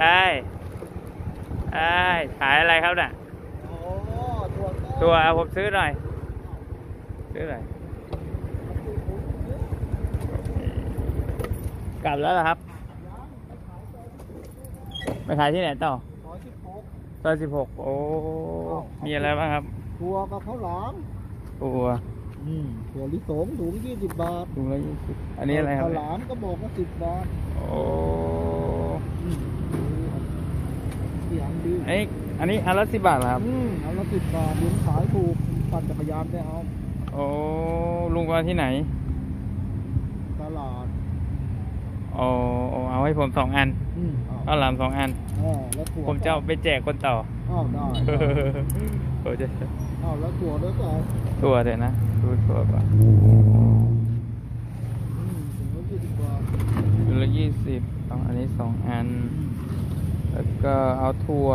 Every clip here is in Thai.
ไอ้ไอ้ขายอะไรครับน่ะโอ้ถั่วต้มตัวเอาผมซื้อหน่อย ซื้อหน่อย กลับแล้วเหรอครับ ไปขายที่ไหนต่อขอชิบหกซอยสิบหกโอ้ มีอะไรบ้างครับถั่วกับข้าวหลามตัวอืมถั่วลิสงถุงยี่สิบบาทถุงละยี่สิบอันนี้อะไรครับข้าวหลามก็บอกว่าสิบบาท โอ้อืมเสียงดีอันนี้อันนี้อันละสิบบาทเหรอครับ อืมเอาละสิบบาทลุงขายถูกปั่นจักรยานได้เอาโอ้ลุงมาที่ไหนตลาดโอ้เอาให้ผมสองอันอืมเอาหลามสองอันอ่าแล้วถั่วผมจะเอาไปแจกคนต่อ อ้าวได้โอ้จะอ้าวแล้วถั่วด้วยก็เอาตัวเดี๋ยวนะดูตัวก่อนอืมถุงละยี่สิบบาทถุงละยี่สิบเอาอันนี้สองอัน แล้วก็เอาถั่ว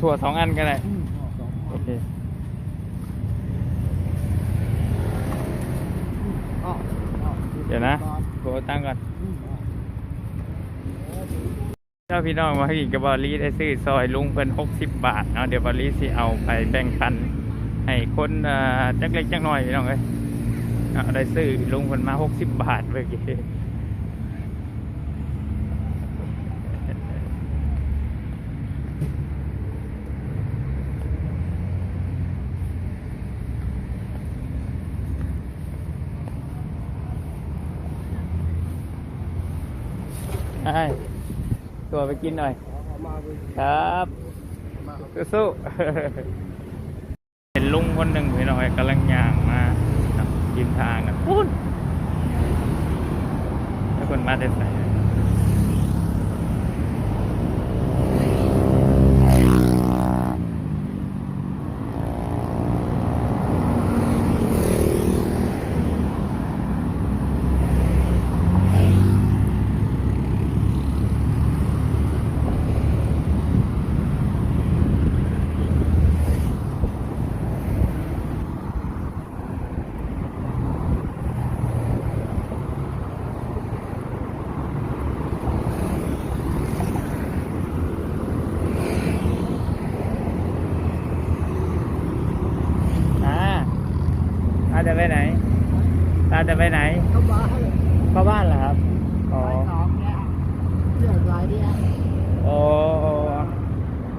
ถั่วสองอันก็ได้อืมอ้าวสองโอเคอ้าวอ้าวเดี๋ยวนะสิบบาทกดตั้งก่อนอืมอ้าวเจ้าพี่น้องมาอีกกับบอลลี่ได้ซื้อซอยลุงเพิ่นหกสิบบาทเนาะเดี๋ยวบอลลี่สิเอาไปแบ่งปันให้คนเอ่อจักเล็กจักน้อยพี่น้องเอ้ยเอาได้ซื้อลุงเพิ่นมาหกสิบบาทเมื่อกี้ ไอ้ตัวไปกินหน่อยเอามาเลยครับมาครับสู้ๆเห็นลุงคนหนึ่งพี่น้อยกำลังย่างมาครับกินทางกันปุ้นแล้วคนมาแต่ใส่อ่าตา จะไปไหน ตาจะไปไหนเข้ามาให้เข้าบ้านเหรอครับ อ๋อขายของเนี่ยเรื่องอะไรเนี่ยโอ้โอ้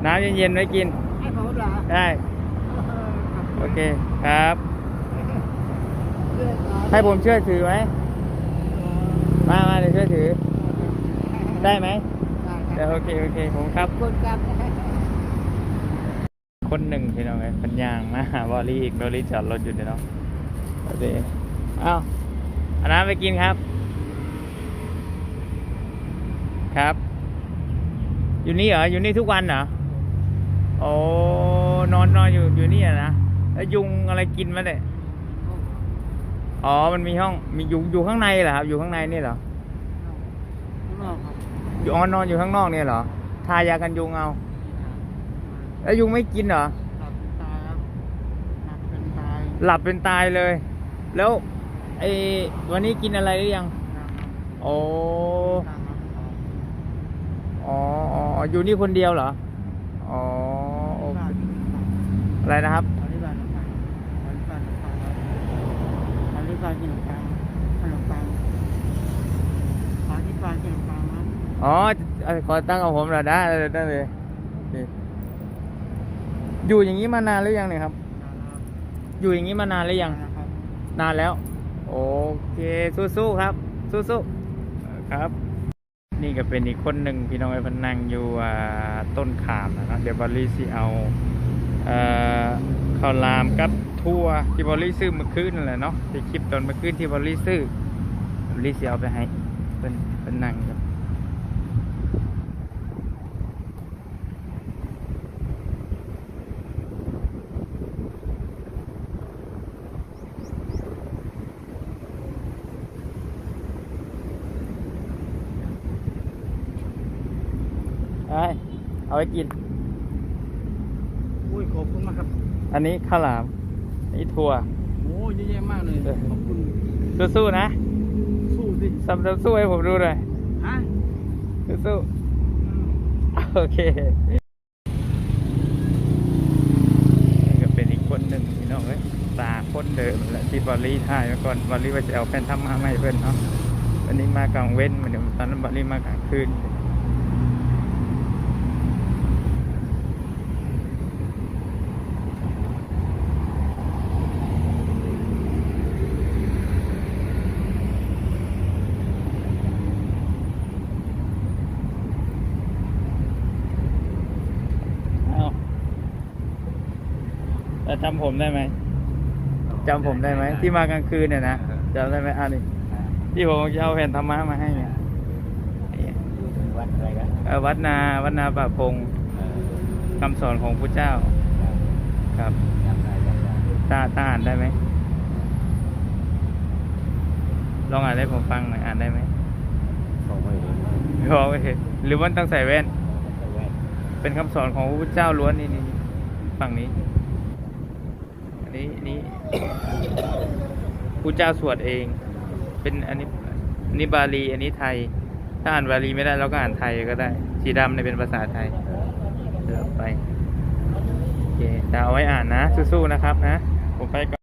น้ำเย็นๆไว้กิน ให้ผมเหรอได้ โอเคครับเรื่องอะไรให้ผมช่วยถือไหมมามาเดี๋ยวช่วยถือ ได้ไหมได้เดี๋ยวโอเค โอเค ผมครับคนกันคนหนึ่งพี่น้องไอ้ปัญญางมาหาบอลลี่อีกบอลลี่จอดรถอยู่เดี๋ยวเนาะโอเคเอ้าเอาน้ำไปกินครับ ครับ อยู่นี่เหรอ อยู่นี่ทุกวันเหรอ โอ้นอนนอนอยู่อยู่นี่อะนะแล้วยุงอะไรกินมาเนี่ยอ๋อ มันมีห้อง มีอยู่อยู่ข้างในเหรอครับ อยู่ข้างในนี่เหรออยู่อ๋อนอนอยู่ข้างนอกเนี่ยเหรอ ทายากันยุงเอา แล้วยุงไม่กินเหรอ หลับเป็นตายเลย แล้วไอ้วันนี้กินอะไรหรือยังโอ้อ๋ออ๋ออยู่นี่คนเดียวเหรอ อ๋อโอเคอะไรนะครับอ๋อเอ้ยขอตั้งของผมเหรอได้เลยได้เลยโอเคอยู่อย่างนี้มานานหรือยังเนี่ยครับ อยู่อย่างนี้มานานหรือยัง นานแล้ว โอเค สู้ๆครับ สู้ๆครับ นี่ก็เป็นอีกคนหนึ่งพี่น้องไอ้พันนั่งอยู่อ่าต้นขามนะเนาะเดี๋ยวบอลลี่สิเอาเอ่อข้าวหลามกับทั่วที่บอลลี่ซื้อเมื่อคืนนั่นแหละเนาะที่คลิปตอนเมื่อคืนที่บอลลี่ซื้อบอลลี่สิเอาไปให้เป็นเป็นนั่งครับ ไปเอาไว้กิน อุ้ยขอบคุณมากครับ อันนี้ข้าวหลามอันนี้ถั่ว โอ้เยอะแยะมากเลย ขอบคุณ สู้ๆนะ สู้สิสำหรับสู้ให้ผมดูหน่อยฮะสู้ๆทโอเคนี่ก็เป็นอีกคนหนึ่งพี่น้องเอ้ยตาคนเดิมแหละที่บอลลี่ถ่ายมาก่อนบอลลี่ว่าจะเอาแฟนทำมาไม่เพื่อนเนาะวันนี้มากลางเว้นเหมือนเดิมตอนนั้นบอลลี่มากลางคืนเอา แล้วจำผมได้ไหมจำผมได้ไหมที่มากลางคืนเนี่ยนะจำได้ไหมอ่านี่ที่ผมจะเอาแผ่นธรรมะมาให้เนี่ยนี่อยู่ถึงวัดอะไรกันเอ่อวัดนาวัดนาป่าพงเออคำสอนของพระเจ้า ครับจำได้จำได้ตาตาอ่านได้ไหมลองอ่านให้ผมฟังหน่อยอ่านได้ไหมเขาไม่เห็นพอโอเคหรือว่าต้องใส่แว่นแต่แว่น เป็นคำสอนของพระพุทธเจ้าล้วนนี่นี่ฝั่งนี้ อันนี้อันนี้ผู้เจ้าสวดเอง เป็นอันนี้อันนี้บาลี อันนี้ไทย ถ้าอ่านบาลีไม่ได้เราก็อ่านไทยก็ได้ สีดำเนี่ยเป็นภาษาไทยเออเดี๋ยวไปโอเคจะเอาไว้อ่านนะสู้ๆนะครับนะผมไปก่อน